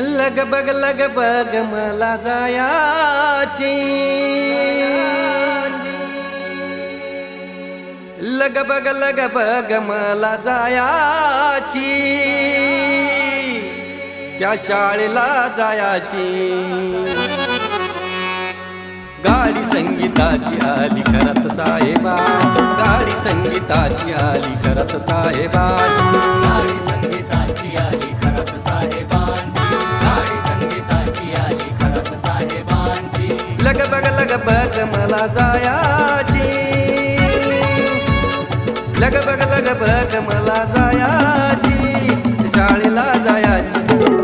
लगभग लगभग मला जायाची. लगभग लगभग मला जायाची. त्या शाळेला जायाची. गाडी संगीताची आली करत साहेबा. गाडी संगीताची आली करत साहेबा. लग बग लग बग मला जायाची. शाळेला जायाची.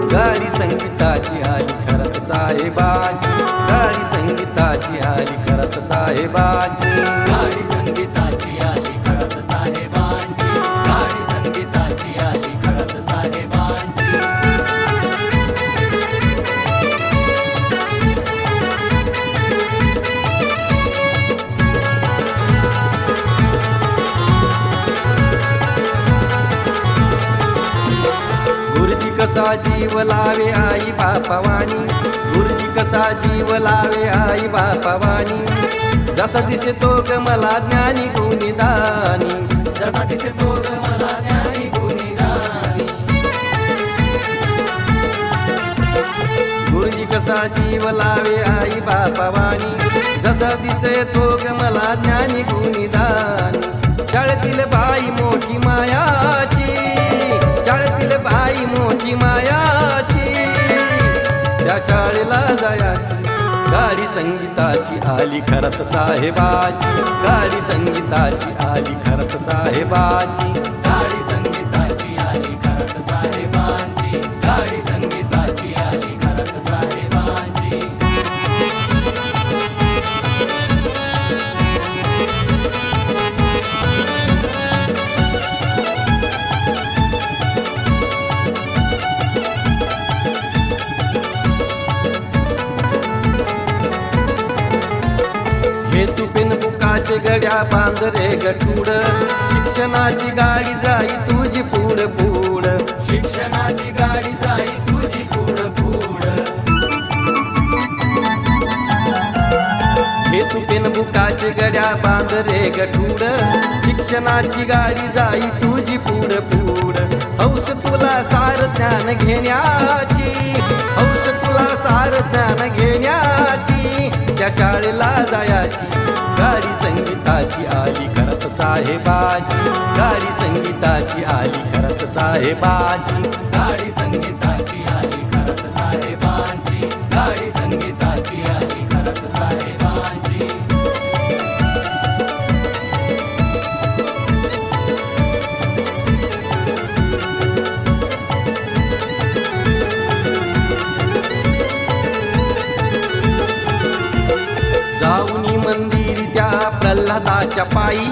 गाडी संगीताची आली करत साहेबाची. गाडी संगीताची आली करत साहेबाची. कसा जीव लावे आई बापावानी? गुरुजी कसा जीव लावे आई बापावानी? जसा दिसे तो ग मला ज्ञानी कोणी दानी. जसा दिसे तो ग मला ज्ञानी कोणी दानी. गुरुजी कसा जीव लावे आई बापावानी? जसा दिसे तो ग मला ज्ञानी कोणी दानी. शाळेतील बाई मोठी माया बाई मोठी मायाची. त्या शाळेला जायाची. गाडी संगीताची आली खरत साहेबाची. गाडी संगीताची आली खरत साहेबाची. हे तू पेन बुकाचे गड्या बांध रे गठूड. शिक्षणाची गाडी जाई तुझी पुढ पुढ. शिक्षणाची गाडी जाई तुझी पुढ पुढ. हे तू पेन बुकाचे गड्या बांध रे गठूड. शिक्षणाची गाडी जाई तुझी पुढ पुढ. हौस तुला सार ज्ञान घेण्याची हौस तुला सार ज्ञान घेण्याची. त्या शाळेला जायाची. गाडी संगीताची आली करत साहेबाची. गाडी संगीताची आली करत साहेबाची. प्रल्हादाच्या पायी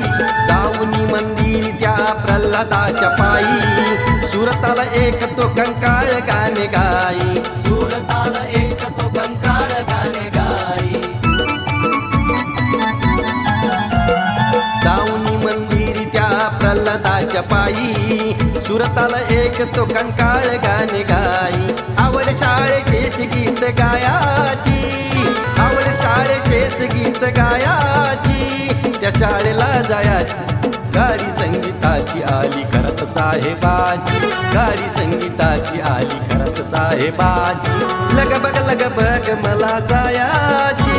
जाऊनी मंदिर त्या प्रल्हादाच्या पायी. सुरताला एक तो कंकाळ गाणे गाई. सुरताल एक तो कंकाळ गाणे गाई. जाऊनी मंदिर त्या प्रल्हादाच्या पायी. सुरताला एक तो कंकाळ गाणे गाई. आवड शाळेचेच गीत गायाची. आवड शाळेचेच गीत त्या शाळेला जायाची गाडी संगीताची आली करत साहेबाची गाडी संगीताची आली करत साहेबाची लगबग लगबग लग बग मला जायाची.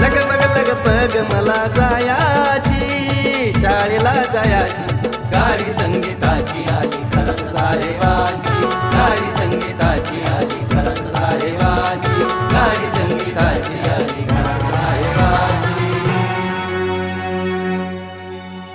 लगबग लगबग बग मला जायाची. शाळेला जायाची. गाडी साहेबा